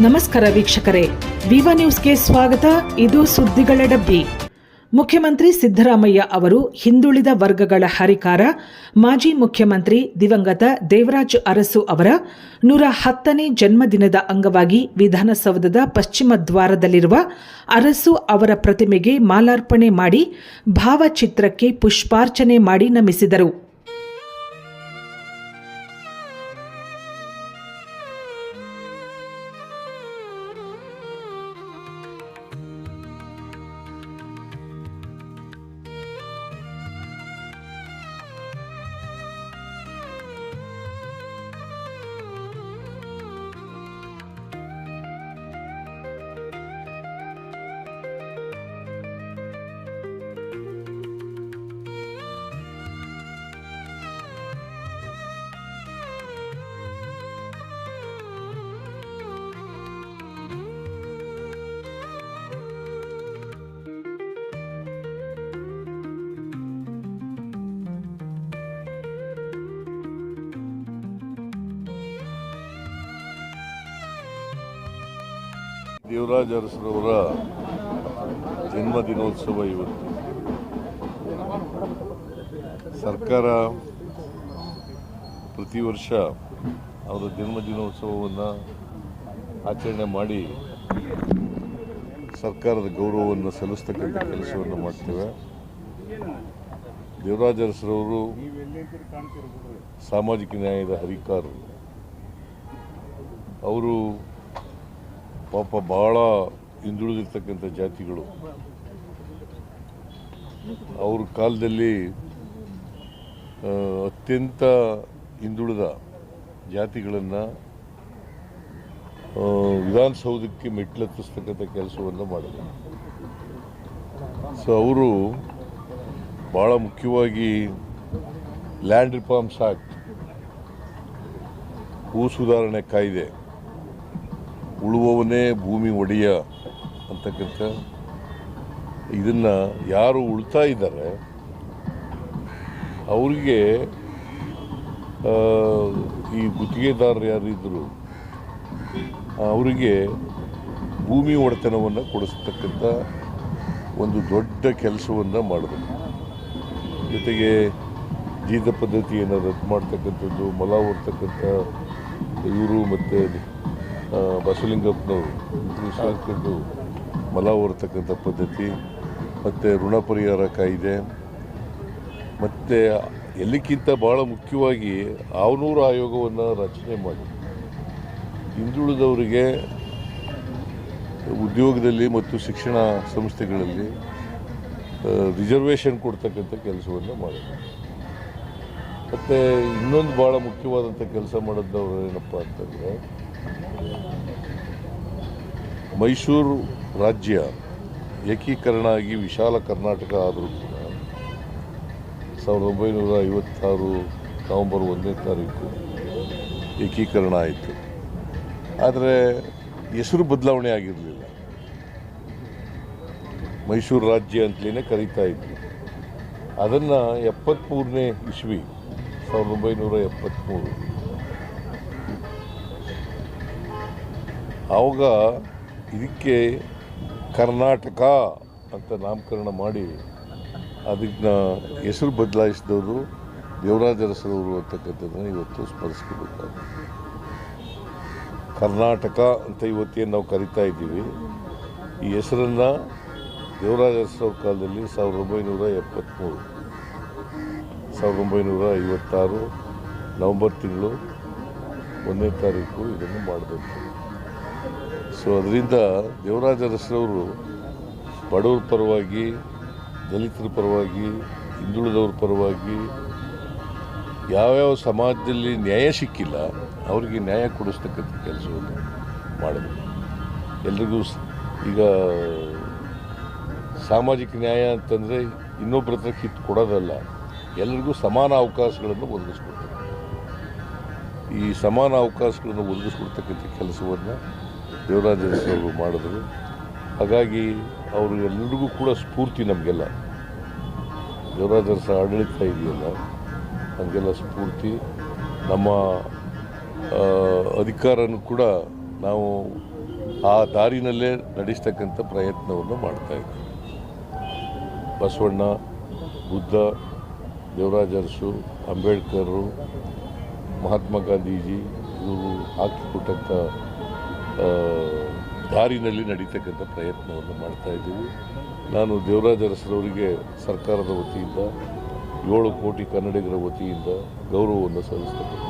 ನಮಸ್ಕಾರ ವೀಕ್ಷಕರೇ. ವಿವ ನ್ಯೂಸ್ಗೆ ಸ್ವಾಗತ. ಇದು ಸುದ್ದಿಗಳ ಡಬ್ಬಿ. ಮುಖ್ಯಮಂತ್ರಿ ಸಿದ್ದರಾಮಯ್ಯ ಅವರು ಹಿಂದುಳಿದ ವರ್ಗಗಳ ಹರಿಕಾರ. ಮಾಜಿ ಮುಖ್ಯಮಂತ್ರಿ ದಿವಂಗತ ದೇವರಾಜ್ ಅರಸು ಅವರ ನೂರ ಹತ್ತನೇ ಜನ್ಮದಿನದ ಅಂಗವಾಗಿ ವಿಧಾನಸೌಧದ ಪಶ್ಚಿಮ ದ್ವಾರದಲ್ಲಿರುವ ಅರಸು ಅವರ ಪ್ರತಿಮೆಗೆ ಮಾಲಾರ್ಪಣೆ ಮಾಡಿ ಭಾವಚಿತ್ರಕ್ಕೆ ಪುಷ್ಪಾರ್ಚನೆ ಮಾಡಿ ನಮಿಸಿದರು. ದೇವರಾಜ ಅರಸರವರ ಜನ್ಮ ದಿನೋತ್ಸವ ಇವತ್ತು. ಸರ್ಕಾರ ಪ್ರತಿ ವರ್ಷ ಅವರ ಜನ್ಮ ದಿನೋತ್ಸವವನ್ನು ಆಚರಣೆ ಮಾಡಿ ಸರ್ಕಾರದ ಗೌರವವನ್ನು ಸಲ್ಲಿಸ್ತಕ್ಕಂಥ ಕೆಲಸವನ್ನು ಮಾಡ್ತೇವೆ. ದೇವರಾಜ ಅರಸರವರು ಸಾಮಾಜಿಕ ನ್ಯಾಯದ ಹರಿಕಾರರು. ಅವರು ಪಾಪ ಬಹಳ ಹಿಂದುಳಿದಿರ್ತಕ್ಕಂಥ ಜಾತಿಗಳು. ಅವ್ರ ಕಾಲದಲ್ಲಿ ಅತ್ಯಂತ ಹಿಂದುಳಿದ ಜಾತಿಗಳನ್ನು ವಿಧಾನಸೌಧಕ್ಕೆ ಮೆಟ್ಲೆತ್ತಿಸ್ತಕ್ಕಂಥ ಕೆಲಸವನ್ನು ಮಾಡಿದ್ರು. ಸೊ ಅವರು ಭಾಳ ಮುಖ್ಯವಾಗಿ ಲ್ಯಾಂಡ್ ರಿಫಾರ್ಮ್ಸ್ ಆ್ಯಕ್ಟ್ ಭೂ ಸುಧಾರಣೆ ಕಾಯ್ದೆ ಉಳುವವನೇ ಭೂಮಿ ಒಡೆಯ ಅಂತಕ್ಕಂಥ ಇದನ್ನು ಯಾರು ಉಳ್ತಾ ಇದ್ದಾರೆ, ಅವರಿಗೆ ಈ ಗುತ್ತಿಗೆದಾರರು ಯಾರಿದ್ದರು ಅವರಿಗೆ ಭೂಮಿ ಒಡೆತನವನ್ನು ಕೊಡಿಸ್ತಕ್ಕಂಥ ಒಂದು ದೊಡ್ಡ ಕೆಲಸವನ್ನು ಮಾಡಿದ್ರು ಜೊತೆಗೆ ಜೀತ ಪದ್ಧತಿಯನ್ನು ರದ್ದು ಮಾಡ್ತಕ್ಕಂಥದ್ದು ಮಲ ಹೊರ್ತಕ್ಕಂಥ ಇವರು ಮತ್ತು ಬಸವಲಿಂಗಪ್ಪನವರು ಸೇರ್ಕೊಂಡು ಮಲ ಹೊರತಕ್ಕಂಥ ಪದ್ಧತಿ, ಮತ್ತು ಋಣ ಪರಿಹಾರ ಕಾಯಿದೆ, ಮತ್ತು ಎಲ್ಲಕ್ಕಿಂತ ಭಾಳ ಮುಖ್ಯವಾಗಿ ಆವನೂರು ಆಯೋಗವನ್ನು ರಚನೆ ಮಾಡಿ ಹಿಂದುಳಿದವರಿಗೆ ಉದ್ಯೋಗದಲ್ಲಿ ಮತ್ತು ಶಿಕ್ಷಣ ಸಂಸ್ಥೆಗಳಲ್ಲಿ ರಿಸರ್ವೇಷನ್ ಕೊಡ್ತಕ್ಕಂಥ ಕೆಲಸವನ್ನು ಮಾಡಿದ್ದಾರೆ ಮತ್ತು ಇನ್ನೊಂದು ಭಾಳ ಮುಖ್ಯವಾದಂಥ ಕೆಲಸ ಮಾಡಿದ್ದವ್ರು ಏನಪ್ಪ ಅಂತಂದರೆ ಮೈಸೂರು ರಾಜ್ಯ ಏಕೀಕರಣ ಆಗಿ ವಿಶಾಲ ಕರ್ನಾಟಕ ಆದರೂ ಕೂಡ ಸಾವಿರದ ಒಂಬೈನೂರ ಐವತ್ತಾರು ನವಂಬರ್ ಒಂದನೇ ತಾರೀಕು ಏಕೀಕರಣ ಆಯಿತು. ಆದರೆ ಹೆಸರು ಬದಲಾವಣೆ ಆಗಿರಲಿಲ್ಲ. ಮೈಸೂರು ರಾಜ್ಯ ಅಂತಲೇ ಕರೀತಾ ಇದ್ವಿ. ಅದನ್ನು ಎಪ್ಪತ್ತ್ಮೂರನೇ ಇಸ್ವಿ ಸಾವಿರದ ಒಂಬೈನೂರ ಎಪ್ಪತ್ತ್ಮೂರು ಆವಾಗ ಇದಕ್ಕೆ ಕರ್ನಾಟಕ ಅಂತ ನಾಮಕರಣ ಮಾಡಿ ಅದನ್ನ ಹೆಸರು ಬದಲಾಯಿಸಿದವರು ದೇವರಾಜ ಅರಸರವರು ಅಂತಕ್ಕಂಥದ್ದನ್ನು ಇವತ್ತು ಸ್ಮರಿಸ್ಕೋಬೇಕಾಗುತ್ತೆ ಕರ್ನಾಟಕ ಅಂತ ಇವತ್ತೇನು ನಾವು ಕರಿತಾ ಇದ್ದೀವಿ, ಈ ಹೆಸರನ್ನು ದೇವರಾಜ ಅರಸರವ್ರ ಕಾಲದಲ್ಲಿ ಸಾವಿರದ ಒಂಬೈನೂರ ಎಪ್ಪತ್ತ್ಮೂರು ಸಾವಿರದ ಒಂಬೈನೂರ ಐವತ್ತಾರು ನವಂಬರ್ ತಿಂಗಳು ಒಂದನೇ ತಾರೀಕು ಇದನ್ನು ಮಾಡಬೇಕು. ಸೊ ಅದರಿಂದ ದೇವರಾಜ ಅರಸರವರು ಬಡವರ ಪರವಾಗಿ, ದಲಿತರ ಪರವಾಗಿ, ಹಿಂದುಳಿದವ್ರ ಪರವಾಗಿ ಯಾವ್ಯಾವ ಸಮಾಜದಲ್ಲಿ ನ್ಯಾಯ ಸಿಕ್ಕಿಲ್ಲ, ಅವರಿಗೆ ನ್ಯಾಯ ಕೊಡಿಸ್ತಕ್ಕಂಥ ಕೆಲಸವನ್ನು ಮಾಡಿದ್ರು. ಎಲ್ರಿಗೂ ಈಗ ಸಾಮಾಜಿಕ ನ್ಯಾಯ ಅಂತಂದರೆ ಇನ್ನೊಬ್ಬರ ಹತ್ರ ಕಿತ್ತು ಕೊಡೋದಲ್ಲ, ಎಲ್ರಿಗೂ ಸಮಾನ ಅವಕಾಶಗಳನ್ನು ಒದಗಿಸ್ಕೊಡ್ತಾರೆ ಈ ಸಮಾನ ಅವಕಾಶಗಳನ್ನು ಒದಗಿಸ್ಕೊಡ್ತಕ್ಕಂಥ ಕೆಲಸವನ್ನು ದೇವರಾಜ ಅವರು ಮಾಡಿದ್ರು. ಹಾಗಾಗಿ ಅವರು ಎಲ್ಲರಿಗೂ ಕೂಡ ಸ್ಫೂರ್ತಿ ನಮಗೆಲ್ಲ. ದೇವರಾಜ ಸಹ ಆಡಳಿತ ಇದೆಯಲ್ಲ, ನಮಗೆಲ್ಲ ಸ್ಫೂರ್ತಿ. ನಮ್ಮ ಅಧಿಕಾರನೂ ಕೂಡ ನಾವು ಆ ದಾರಿನಲ್ಲೇ ನಡೆಸ್ತಕ್ಕಂಥ ಪ್ರಯತ್ನವನ್ನು ಮಾಡ್ತಾ ಇದ್ದೀವಿ. ಬಸವಣ್ಣ, ಬುದ್ಧ ದೇವರಾಜ ಅರಸು ಅಂಬೇಡ್ಕರು, ಮಹಾತ್ಮ ಗಾಂಧೀಜಿ, ಇವರು ಹಾಕಿಕೊಟ್ಟಂಥ ದಾರಿನಲ್ಲಿ ನಡೀತಕ್ಕಂಥ ಪ್ರಯತ್ನವನ್ನು ಮಾಡ್ತಾ ಇದ್ದೀವಿ. ನಾನು ದೇವರಾಜ ಅರಸರವರಿಗೆ ಸರ್ಕಾರದ ವತಿಯಿಂದ ಏಳು ಕೋಟಿ ಕನ್ನಡಿಗರ ವತಿಯಿಂದ ಗೌರವವನ್ನು ಸಲ್ಲಿಸ್ತಕ್ಕಂಥ